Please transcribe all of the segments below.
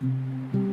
มื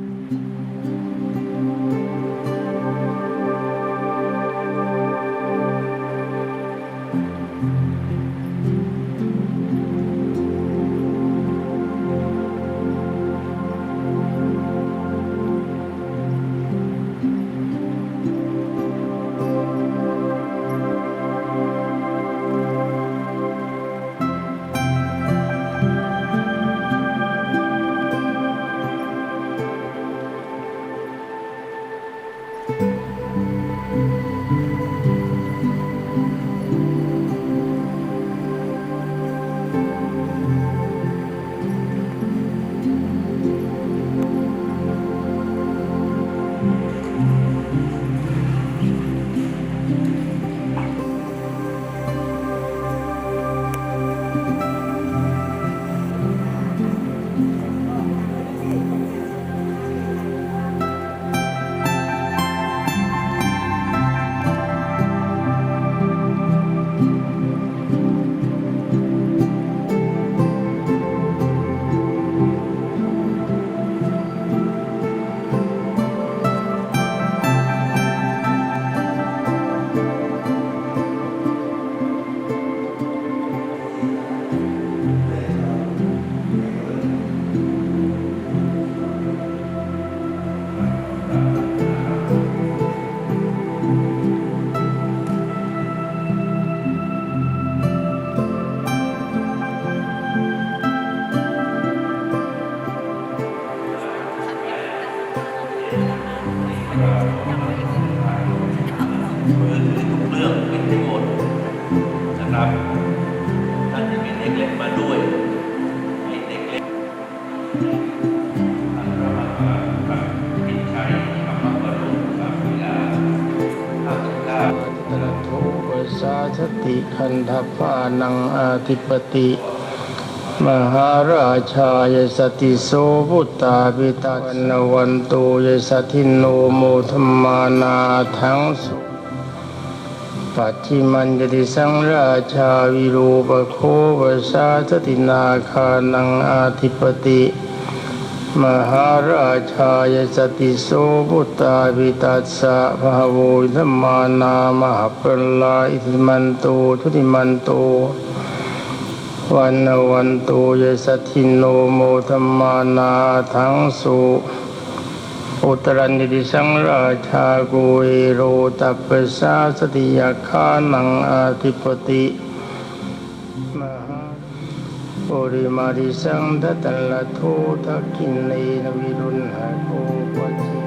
เด็กเล็กมาด้วยให้เด็กเล็กท่านระมัดระวังครับปิดใช้คำว่าบรรลุครับเวลาห้าสิบเก้าตระโทปสาสติคันธปานังอาธิปติ มหาราชายสติโสพุตตาปิตาวันวันโตยสทินโนโมธรรมานาทั้งสุ ปัจฉิมัญจติสังราชาวิรูปโคปสาสตินาคานังอาธิปติ มหาราชายสติโสพุตตาปิตัสสะภะโวธรรมานามหาปลาอิทิมันโตทุติมันโตวันวันโตยสัทธิโนโมธรรมานาทังสุ อุตรันติสังราชาโกเอโรตัปสาสติยาคานังอาทิปติมหาปุริมาริสังทตัลละโททักกินเนนวิรุณหะโกปัจ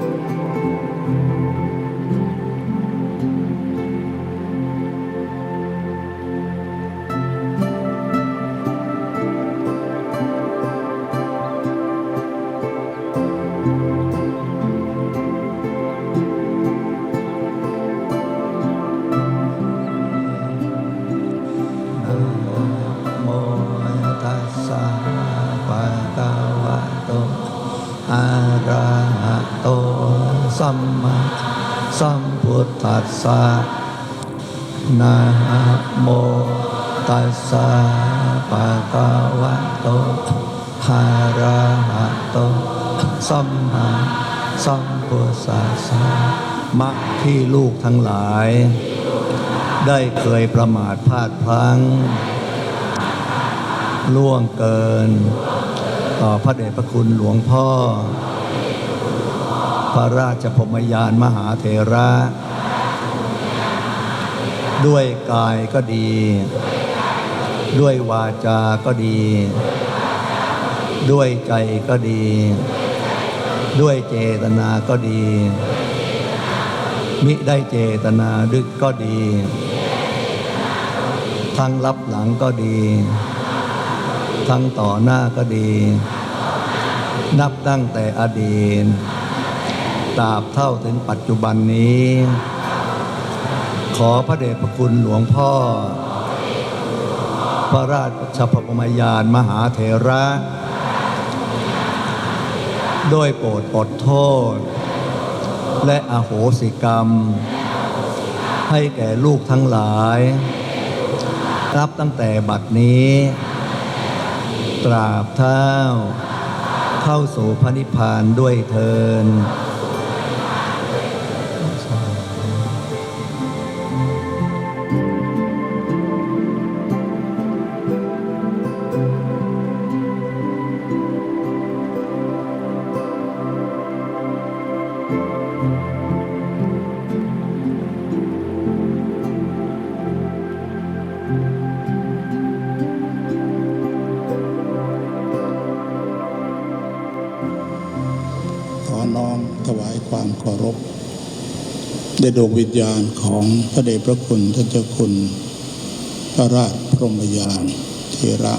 สัมมาสัมพุทธัสสะนะโมตัสสะภะคะวะโตอะระหะโตสัมมาสัมพุทธัสสะมะที่ลูกทั้งหลาย ได้เคยประมาทพลาดพลั้ง ล่วงเกิน ต่อพระเดชพระคุณหลวงพ่อ พระราชพรมยานมหาเถระ ด้วยกายก็ดี ด้วยวาจาก็ดี ด้วยใจก็ดี ด้วยเจตนาก็ดี มิได้เจตนาดึกก็ดี ทั้งรับหลังก็ดี ทั้งต่อหน้าก็ดี นับตั้งแต่อดีต ตราบเท่าถึงปัจจุบันนี้ ขอพระเดชพระคุณหลวงพ่อ พระราชพรมยานมหาเถระโดยโปรดอดโทษ และอโหสิกรรม ให้แก่ลูกทั้งหลาย รับตั้งแต่บัดนี้ ตราบเท่าเข้าสู่พระนิพพานด้วยเทิน เคารพในดวงวิญญาณของพระเดชพระคุณท่านเจ้าคุณ พระราชพรหมยานเทระ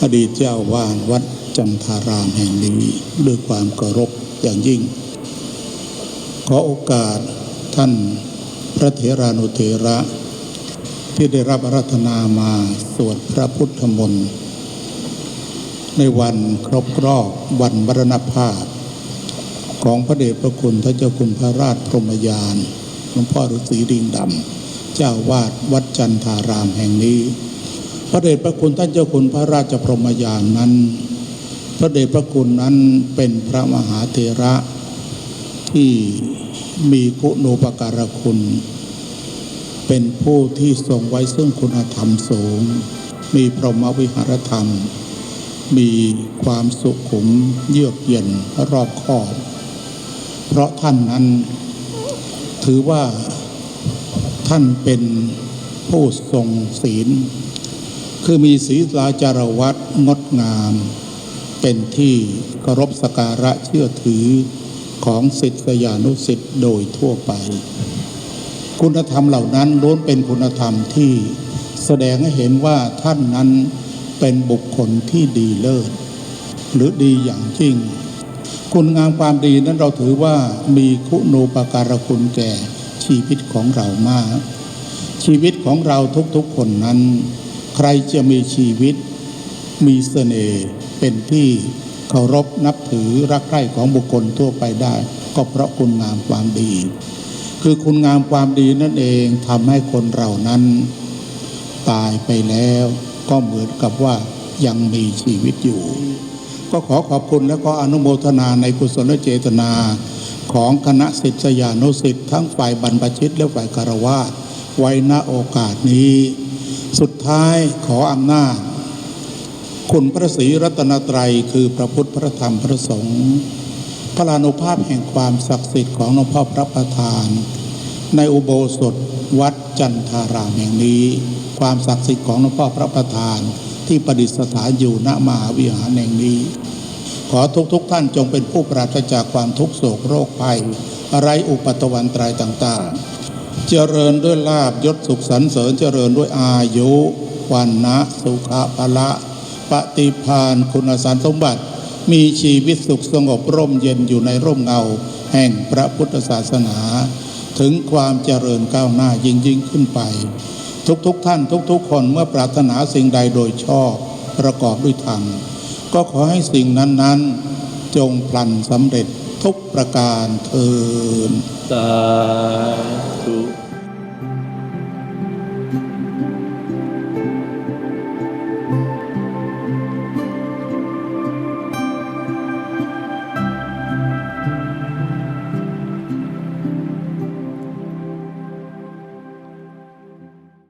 อดีตเจ้าวาดวัดจันทารามแห่งนี้ด้วยความเคารพอย่างยิ่ง ขอโอกาสท่านพระเถรานุเถระ ที่ได้รับอารัธนามาสวดพระพุทธมนต์ในวันครบรอบวันมรณภาพ ของพระเดชพระคุณพระเจ้าคุณพระราชพรหมยานหลวงพ่อฤาษีดิงดำเจ้าวาดวัดจันทารามแห่งนี้ พระเดชพระคุณท่านเจ้าคุณพระราชพรหมยานนั้น พระเดชพระคุณนั้นเป็นพระมหาเถระที่มีคุณูปการคุณ เป็นผู้ที่ทรงไว้ซึ่งคุณธรรมสูง มีพรหมวิหารธรรม มีความสุขุมเยือกเย็นรอบคอบ เพราะท่านนั้นถือว่าท่านเป็นผู้ทรงศีล คือมีศีลาจารวัดงดงาม เป็นที่เคารพสกการะเชื่อถือของศิษยานุศิษย์โดยทั่วไป คุณธรรมเหล่านั้นล้วนเป็นคุณธรรมที่แสดงให้เห็นว่าท่านนั้นเป็นบุคคลที่ดีเลิศหรือดีอย่างยิ่ง คุณงามความดีนั้นเราถือว่ามีคุณูปการคุณแก่ชีวิตของเรามาก ชีวิตของเราทุกๆคนนั้น ใครจะมีชีวิต มีเสน่ห์เป็นที่เคารพนับถือรักใคร่ของบุคคลทั่วไปได้ ก็เพราะคุณงามความดี คือคุณงามความดีนั่นเองทำให้คนเรานั้น ตายไปแล้ว ก็เหมือนกับว่ายังมีชีวิตอยู่ ก็ขอขอบคุณและก็อนุโมทนาในกุศลเจตนา ของคณะศิษยานุศิษย์ทั้งฝ่ายบรรพชิตและฝ่ายคารวะไว้ณโอกาสนี้ สุดท้ายขออำนาจ คุณพระศรีรัตนตรัยคือพระพุทธพระธรรมพระสงฆ์พระลานุภาพแห่งความศักดิ์สิทธิ์ของหลวงพ่อพระประธาน ในอุโบสถวัดจันทารามแห่งนี้ ความศักดิ์สิทธิ์ของหลวงพ่อพระประธาน ที่ประดิษฐานอยู่ณมหาวิหารแห่งนี้ ขอทุกทุกท่านจงเป็นผู้ปราศจากความทุกโศกโรคภัยอะไรอุปตวันตรายต่างๆ เจริญด้วยลาบยศสุขสรรเสริญเจริญด้วยอายุวันนะสุขะพละปฏิพานคุณสารสมบัติ มีชีวิตสุขสงบร่มเย็นอยู่ในร่มเงา แห่งพระพุทธศาสนา ถึงความเจริญก้าวหน้ายิ่งยิ่งขึ้นไป ทุกๆทท่านทุกๆ คนเมื่อปรารถนาสิ่งใดโดยชอบประกอบด้วยธรรมก็ขอให้สิ่งนั้น ๆ จงพลันสำเร็จทุกประการเทินสาธุ